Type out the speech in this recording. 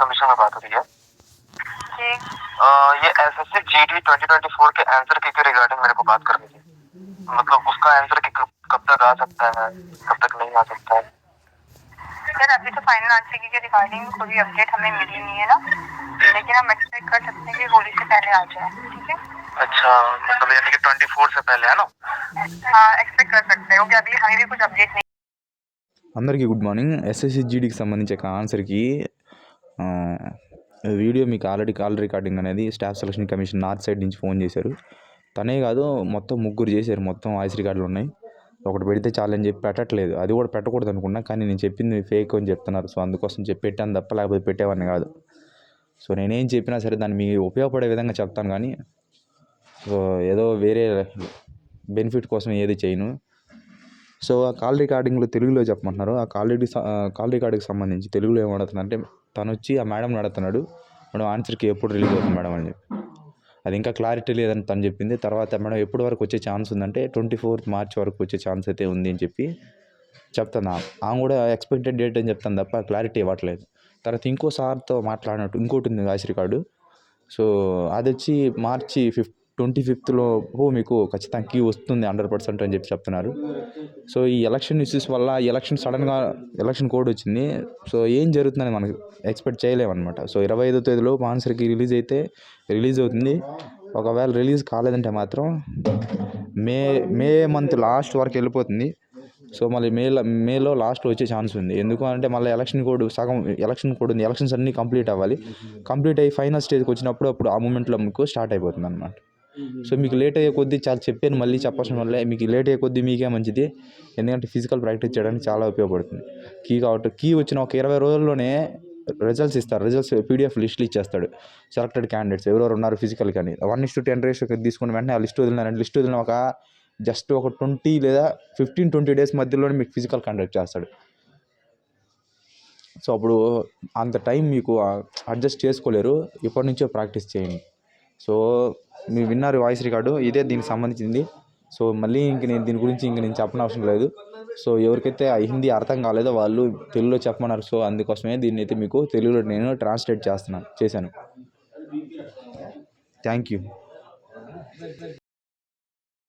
Commission में बात हो रही है। जी। ये S S C G D twenty twenty four के आंसर की रिगार्डिंग मेरे को बात करनी थी? मतलब उसका आंसर की कब, कब तक आ सकता है कब तक नहीं आ सकता है सर अभी तो फाइनल आंसर की रिगार्डिंग कोई भी अपडेट हमें मिली नहीं है ना लेकिन हम एक्सपेक्ट कर सकते हैं कि होली से पहले आ जाए ठीक है अच्छा मतलब यानी कि ट्वेंटी फोर से पहले है ना हाँ एक्सपेक्ट कर सकते हो क्योंकि अभी हमें भी कुछ अपडेट नहीं అందరికీ గుడ్ మార్నింగ్ ఎస్ఎస్సి జీడీకి సంబంధించి ఒక ఆన్సర్కి ఆ, వీడియో మీకు ఆల్రెడీ కాల్ రికార్డింగ్ అనేది Staff Selection Commission north side నుంచి ఫోన్ చేశారు తనే కాదు మొత్తం ముగ్గురు చేశారు మొత్తం వాయిస్ రికార్డులు ఉన్నాయి ఒకటి పెడితే చాలని చెప్పి పెట్టట్లేదు. అది కూడా పెట్టకూడదు అనుకున్నా కానీ నేను చెప్పింది ఫేక్ అని చెప్తున్నారు. సో అందుకోసం చెప్పి పెట్టాను తప్ప లేకపోతే పెట్టేవాడిని కాదు. సో నేనేం చెప్పినా సరే దాన్ని మీకు ఉపయోగపడే విధంగా చెప్తాను కానీ సో ఏదో వేరే బెనిఫిట్ కోసం ఏది చేయను. సో ఆ కాల్ రికార్డింగ్లో తెలుగులో చెప్పమంటున్నారు. ఆ కాల్ రికార్డింగ్ కాల్ రికార్డింగ్కి సంబంధించి తెలుగులో ఏమడుగుతుందంటే తను వచ్చి ఆ మేడం అడుగుతున్నాడు. మేడం ఆన్సర్కి ఎప్పుడు రిలీజ్ అవుతుంది మేడం అని చెప్పి. అది ఇంకా క్లారిటీ లేదని తను చెప్పింది. తర్వాత మేడం ఎప్పటి వరకు వచ్చే ఛాన్స్ ఉందంటే ట్వంటీ ఫోర్త్ మార్చ్ వరకు వచ్చే ఛాన్స్ అయితే ఉంది అని చెప్పి చెప్తాను ఆమె ఆమె కూడా ఎక్స్పెక్టెడ్ డేట్ అని చెప్తాను తప్ప క్లారిటీ ఇవ్వట్లేదు. తర్వాత ఇంకో సార్తో మాట్లాడినట్టు ఇంకోటి ఉంది ఆశ్రీ కార్డు సో అది వచ్చి మార్చి ఫిఫ్త్ ట్వంటీ ఫిఫ్త్లో మీకు ఖచ్చితంగా కీ వస్తుంది హండ్రెడ్ పర్సెంట్ అని చెప్పి చెప్తున్నారు. సో ఈ ఎలక్షన్ ఇష్యూస్ వల్ల ఈ ఎలక్షన్ సడన్గా ఎలక్షన్ కోడ్ వచ్చింది. సో ఏం జరుగుతుందని మనకి ఎక్స్పెక్ట్ చేయలేమన్నమాట. సో ఇరవై ఐదో తేదీలో మాన్సర్కి రిలీజ్ అయితే రిలీజ్ అవుతుంది. ఒకవేళ రిలీజ్ కాలేదంటే మాత్రం మే మే మంత్ లాస్ట్ వరకు వెళ్ళిపోతుంది. సో మళ్ళీ మే మేలో లాస్ట్లో వచ్చే ఛాన్స్ ఉంది. ఎందుకు అంటే మళ్ళీ ఎలక్షన్ కోడ్ సగం ఎలక్షన్ కోడ్ ఉంది. ఎలక్షన్స్ అన్నీ కంప్లీట్ అవ్వాలి. కంప్లీట్ అయ్యి ఫైనల్ స్టేజ్కి వచ్చినప్పుడు అప్పుడు ఆ మూమెంట్లో మీకు స్టార్ట్ అయిపోతుంది అనమాట సో మీకు లేట్ అయ్యే కొద్దీ చాలా చెప్పాను మళ్ళీ చెప్పాల్సిన వల్లే మీకు లేట్ అయ్యే కొద్దీ మీకే మంచిది. ఎందుకంటే ఫిజికల్ ప్రాక్టీస్ చేయడానికి చాలా ఉపయోగపడుతుంది. కీ కాబట్టి కీ వచ్చిన ఒక ఇరవై రోజుల్లోనే రిజల్ట్స్ ఇస్తారు. రిజల్ట్స్ పీడిఎఫ్ లిస్టులు ఇచ్చేస్తాడు. సెలెక్టెడ్ క్యాండిడేట్స్ ఎవరెవరు ఉన్నారు ఫిజికల్ కానీ. One is to ten ratio తీసుకున్న వెంటనే ఆ లిస్ట్ వదిలినారంటే లిస్ట్ వదిలిన ఒక జస్ట్ ఒక ట్వంటీ లేదా ఫిఫ్టీన్ ట్వంటీ డేస్ మధ్యలోనే మీకు ఫిజికల్ కండక్ట్ చేస్తాడు. సో అప్పుడు అంత టైం మీకు అడ్జస్ట్ చేసుకోలేరు. ఇప్పటి నుంచే ప్రాక్టీస్ చేయండి. సో మీరు విన్నారు వాయిస్ రికార్డు ఇదే దీనికి సంబంధించింది. సో మళ్ళీ ఇంక నేను దీని గురించి ఇంక నేను చెప్పని అవసరం లేదు. సో ఎవరికైతే ఆ హిందీ అర్థం కాలేదో వాళ్ళు తెలుగులో చెప్పమన్నారు. సో అందుకోసమే దీన్ని అయితే మీకు తెలుగులో నేను ట్రాన్స్లేట్ చేస్తున్నాను చేశాను. Thank you.